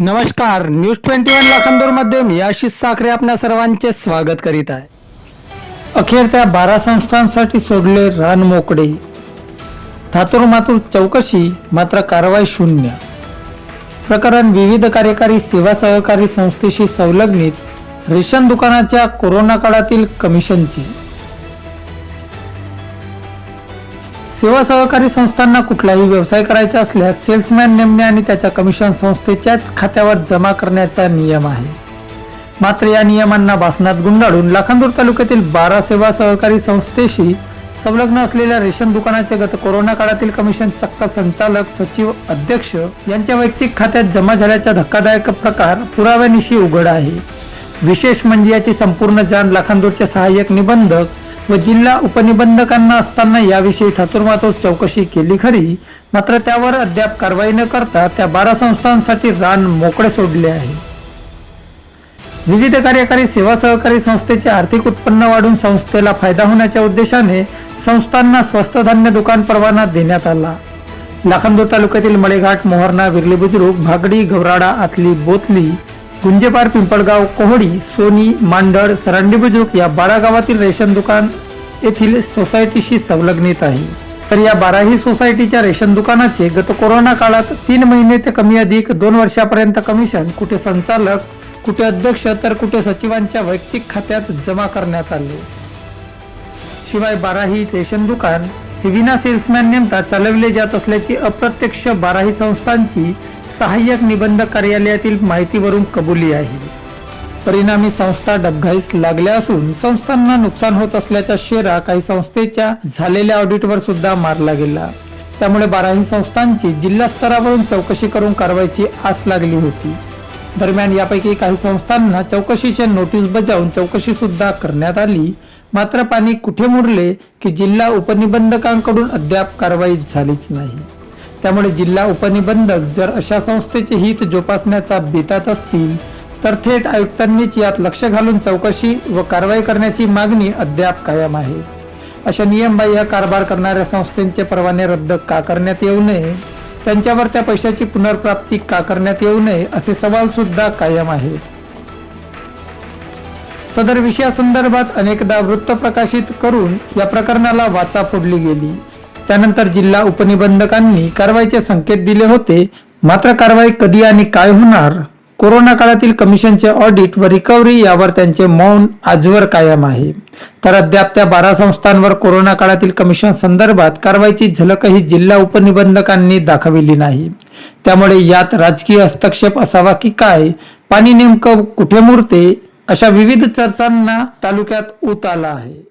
नमस्कार news twenty one लाखांदूरमध्ये मी आशिष साखरे आपल्या सर्वांचे स्वागत करीत आहे. अखेर त्या बारा संस्थांसाठी सोडले रान मोकळे थातूर मातूर चौकशी मात्र कारवाई शून्य. प्रकरण विविध कार्यकारी सेवा सहकारी संस्थेशी संलग्नित रेशन दुकानाच्या कोरोना काळातील कमिशनची. सेवा सहकारी संस्थांना कुठलाही व्यवसाय करायचा असल्यास सेल्समॅन नेमणे आणि त्याच्या कमिशन संस्थेच्याच खात्यावर जमा करण्याचा नियम आहे. मात्र या नियमांना भासनात गुंडाळून लाखांदूर तालुक्यातील बारा सेवा सहकारी संस्थेशी संलग्न असलेल्या रेशन दुकानाचे गत कोरोना काळातील कमिशन चक्क संचालक सचिव अध्यक्ष यांच्या वैयक्तिक खात्यात जमा झाल्याचा धक्कादायक प्रकार पुराव्यानिशी उघड आहे. विशेष म्हणजे याची संपूर्ण जाण लाखांदूरचे सहाय्यक निबंधक व जिल्हा उपनिबंधकांना असताना याविषयी थातुरमातूर चौकशी केली खरी. मात्र त्यावर अद्याप कारवाई न करता त्या बारा संस्थांसाठी रान मोकळे सोडले आहे. विविध कार्यकारी सेवा सहकारी संस्थेचे आर्थिक उत्पन्न वाढून संस्थेला फायदा होण्याच्या उद्देशाने संस्थांना स्वस्त धान्य दुकान परवाना देण्यात आला. लाखांदूर तालुक्यातील मळेघाट मोहरणा विरली बुद्रुक भागडी गवराडा आतली बोतली गुंजेपार पिंपळगाव कोहडी सोनी मांडळ सरांडी बुजुक या बारा गावातील रेशन दुकान येथील सोसायटीशी संलग्नित आहे. तर या बाराही सोसायटीच्या रेशन दुकानाचे गत कोरोना काळात तीन महिने ते कमी अधिक दोन वर्षापर्यंत कमिशन कुठे संचालक कुठे अध्यक्ष तर कुठे सचिवांच्या वैयक्तिक खात्यात जमा करण्यात आले. शिवाय बाराही रेशन दुकान हे विना सेल्समॅन नेमता चालवले जात असल्याची अप्रत्यक्ष बाराही संस्थांची सहाय्यक निबंधक कार्यालयातील माहितीवरून कबुली आहे. परिणामी संस्था डबघाईस लागल्या असून संस्थांना नुकसान होत असल्याचा शेरा काही संस्थेच्या झालेल्या ऑडिटवर सुद्धा मारला गेला. त्यामुळे बाराही संस्थांची जिल्हा स्तरावरून चौकशी करून कारवाईची आस लागली होती. दरम्यान यापैकी काही संस्थांना चौकशीचे नोटीस बजावून चौकशी सुद्धा करण्यात आली. मात्र पाणी कुठे मुरले की जिल्हा उपनिबंधकांकडून अद्याप कारवाई झालीच नाही. त्यामुळे जिल्हा उपनिबंधक जर अशा संस्थेचे हित जोपासण्याचा बेतात असतील तर थेट आयुक्तांनीच यात लक्ष घालून चौकशी व कारवाई करण्याची मागणी अद्याप कायम आहे. अशा नियमबाह्य कारभार करणाऱ्या संस्थेचे परवाने रद्द का करण्यात येऊ नये? त्यांच्यावर त्या पैशाची पुनर्प्राप्ती का करण्यात येऊ नये? असे सवाल सुद्धा कायम आहेत. सदर विषयासंदर्भात अनेकदा वृत्त प्रकाशित करून या प्रकरणाला वाचा फोडली गेली. त्यानंतर जिल्हा उपनिबंधकांनी कारवाईचे संकेत दिले होते. मात्र कारवाई कधी आणि काय होणार? कोरोना काळातील कमिशनचे ऑडिट व रिकव्हरी यावर त्यांचे मौन आजवर कायम आहे. तर अद्याप त्या बारा संस्थांवर कोरोना काळातील कमिशन संदर्भात कारवाईची झलकही जिल्हा उपनिबंधकांनी दाखविली नाही. त्यामुळे यात राजकीय हस्तक्षेप असावा की काय? पाणी नेमकं कुठे मुरते? अशा विविध चर्चांना तालुक्यात ऊत आला आहे.